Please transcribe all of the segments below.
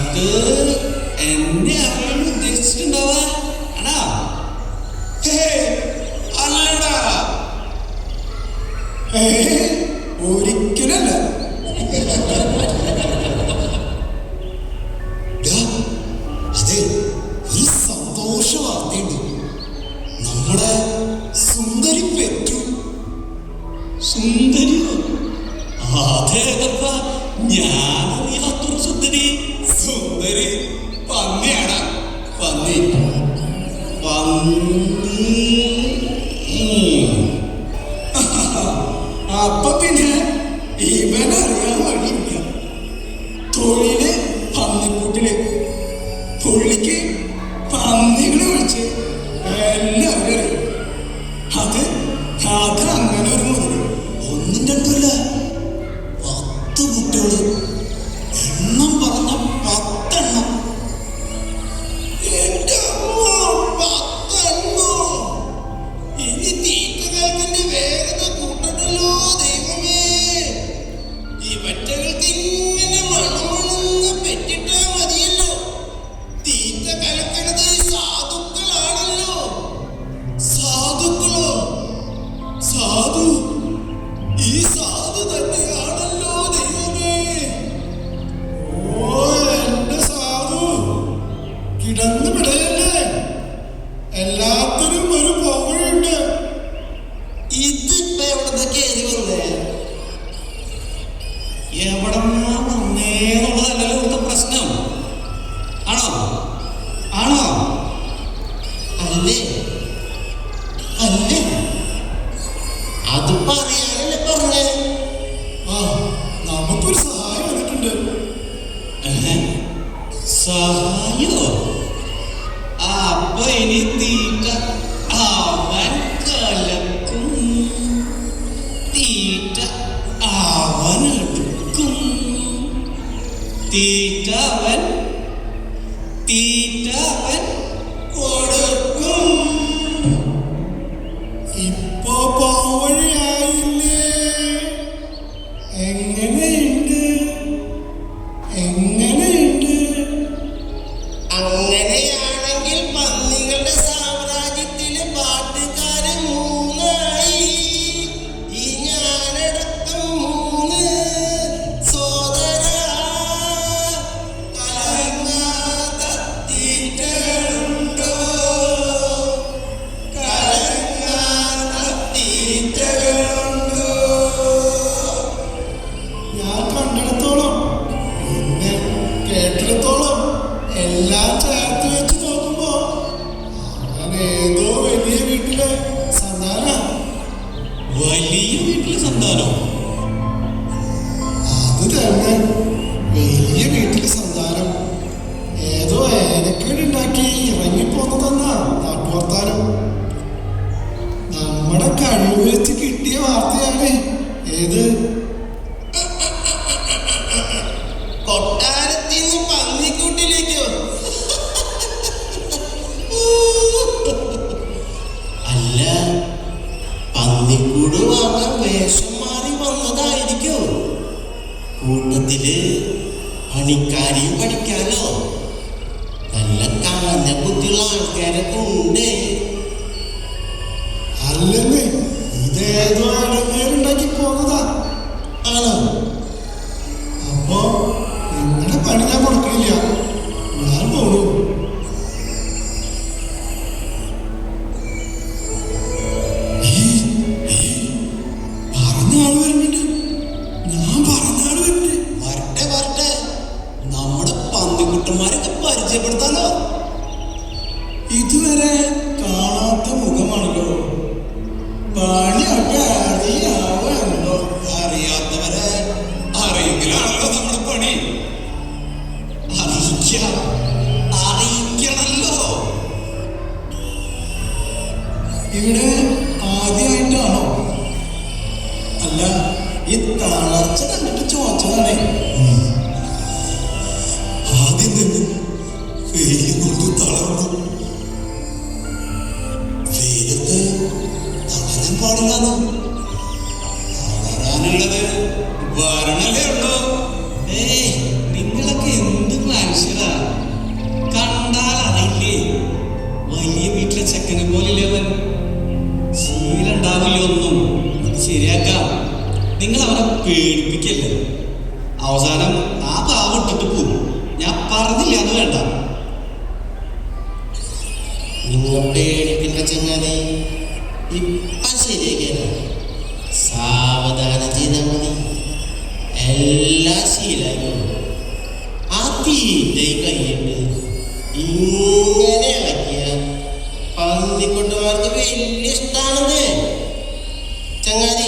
അത് എന്നെ അവളോട് ഉദ്ദേശിച്ചിട്ടുണ്ടാവാ ആണാ ഹേ അല്ലടാ ഏ Porque you don't know. feet up സന്താനം അത് തന്നെ വലിയ വീട്ടിലെ സന്താനം. ഏതോ ഏനക്കേടുണ്ടാക്കി ഇറങ്ങിപ്പോന്നതെന്ന നാട്ടുവർത്താനം. നമ്മുടെ കണ്ണു വെച്ച് കിട്ടിയ വാർത്തയാണ് ഏത് കാര്യം പഠിക്കാനോ നല്ല കളഞ്ഞ ബുദ്ധിയുള്ള ആൾക്കാരൊക്കെ ഉണ്ട് അല്ലെന്ന് ഇതേതോ ഉണ്ടാക്കി പോകുന്നതാ ആണോ You ഇങ്ങോട്ട് എണിപ്പിന്റെ ചങ്ങാനെ ഇപ്പൊ ശരിയാക്കിയാണ് സാവധാനം ചെയ്താൽ മതി. എല്ലാം ശീലായി ആദ്യത്തെ കൈയുണ്ട് ഇങ്ങനെ ആക്കിയ പന്തിക്കുട്ടന്മാർക്ക് വലിയ ഇഷ്ടമാണത് ചങ്ങാതി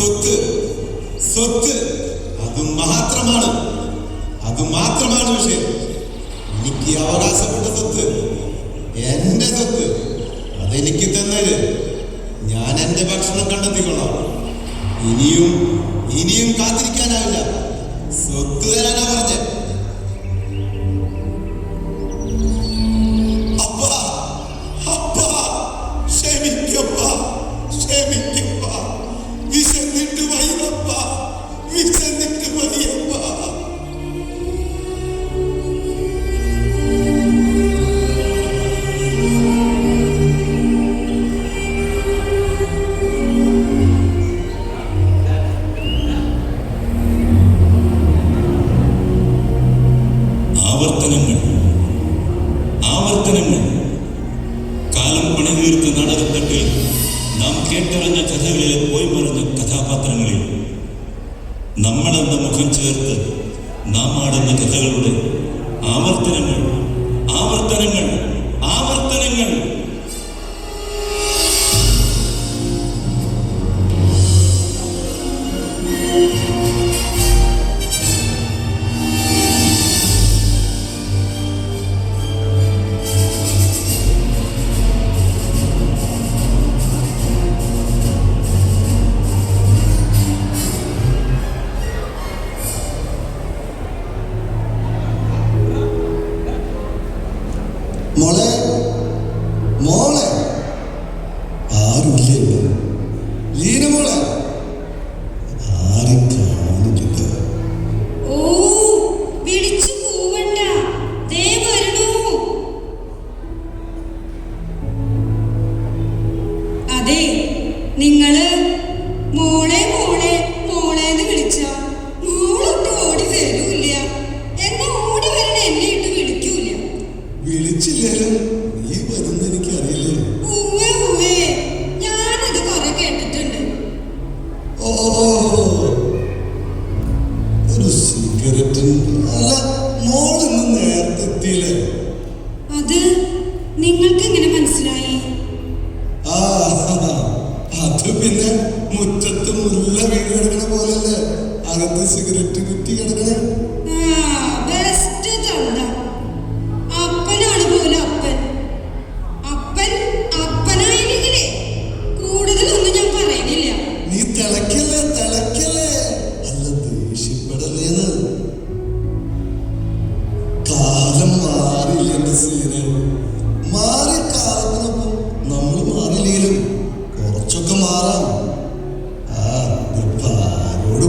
സ്വത്ത്. സ്വത്ത്. അത് മാത്രമാണ്. അത് മാത്രമാണ് വിഷയം എനിക്ക് അവകാശപ്പെട്ട സ്വത്ത്. എന്റെ സ്വത്ത്. അതെനിക്ക് തന്നേര് ഞാൻ എന്റെ ഭക്ഷണം കണ്ടെത്തിക്കൊള്ളാം. ഇനിയും ഇനിയും കാത്തിരിക്കാനാവില്ല. സ്വത്ത് തരാനാ പറഞ്ഞേ. Oh, what a secret to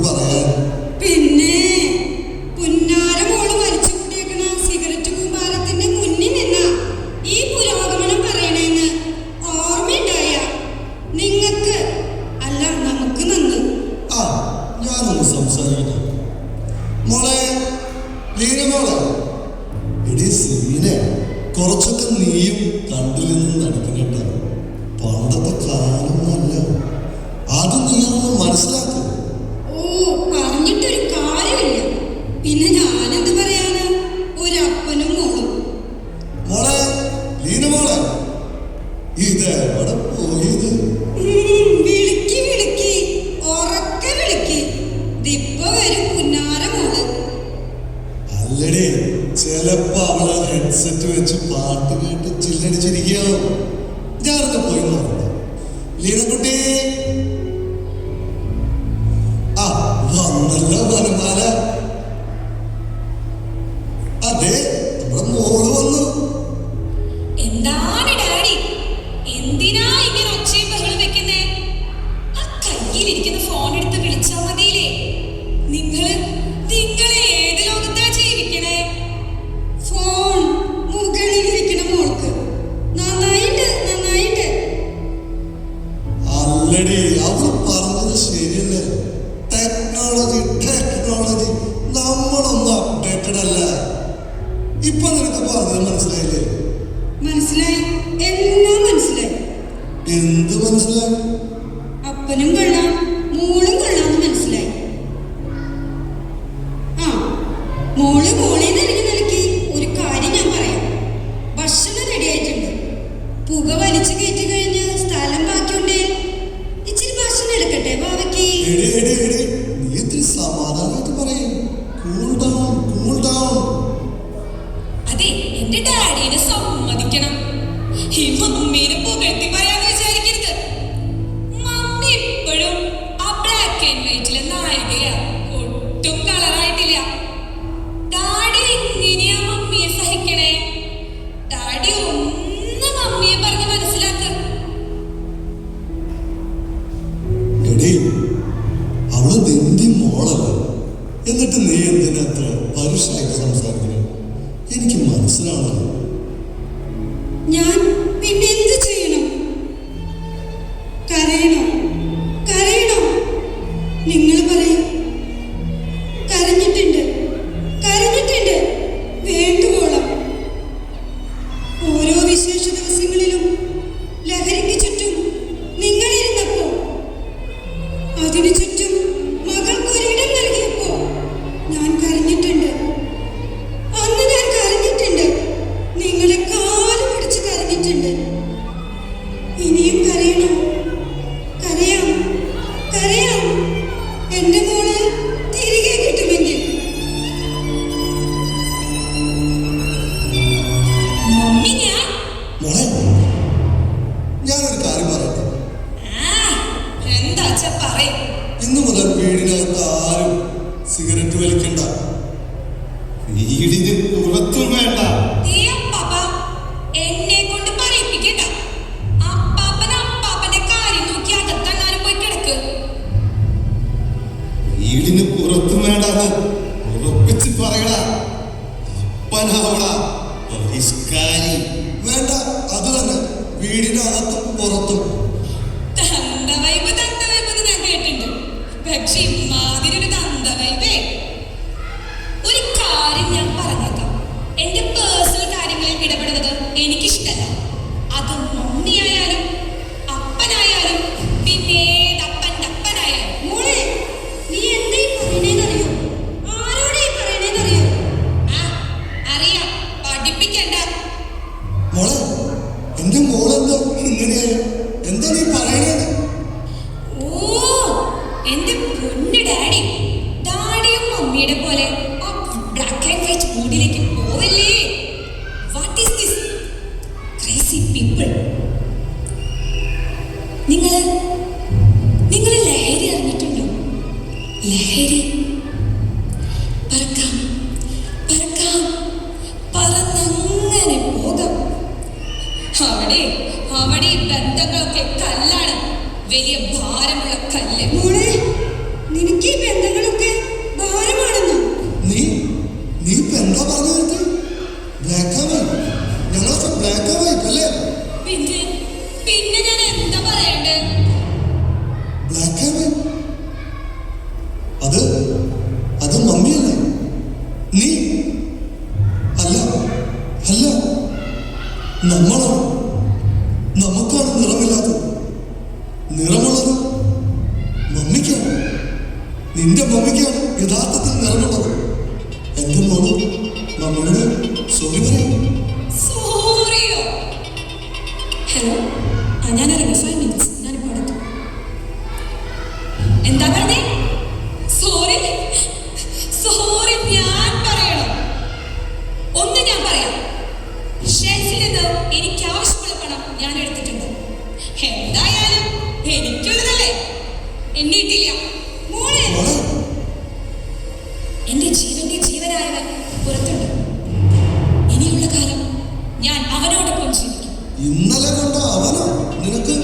well ahead. അല്ലടി ചെലപ്പോ അവരത് ഹെഡ്സെറ്റ് വെച്ച് പാട്ട് കേട്ട് ചില്ലടിച്ചിരിക്കുകയാണ് edildi. പറയണ അപ്പനാവണ പരിഷ്കാരി വേണ്ട അത് തന്നെ. വീടിന്റെ അകത്തും പുറത്തും പക്ഷേ മൂടിയിലേക്ക് Ну, мало ഞാൻ ഇന്നലെ കണ്ട അവനോ? നിനക്ക്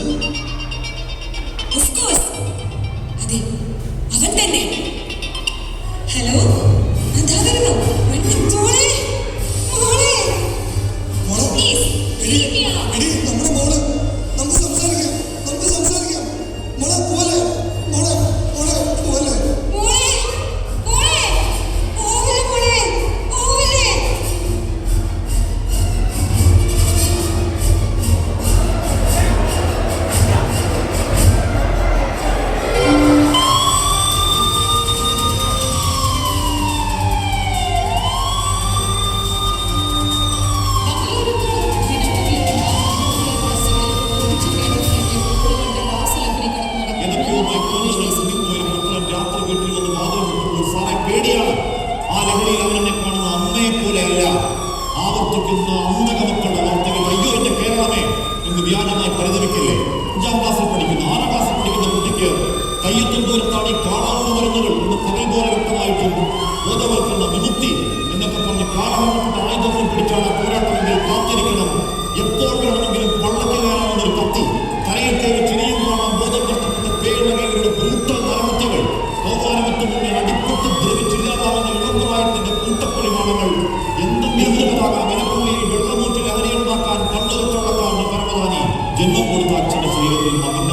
Thank.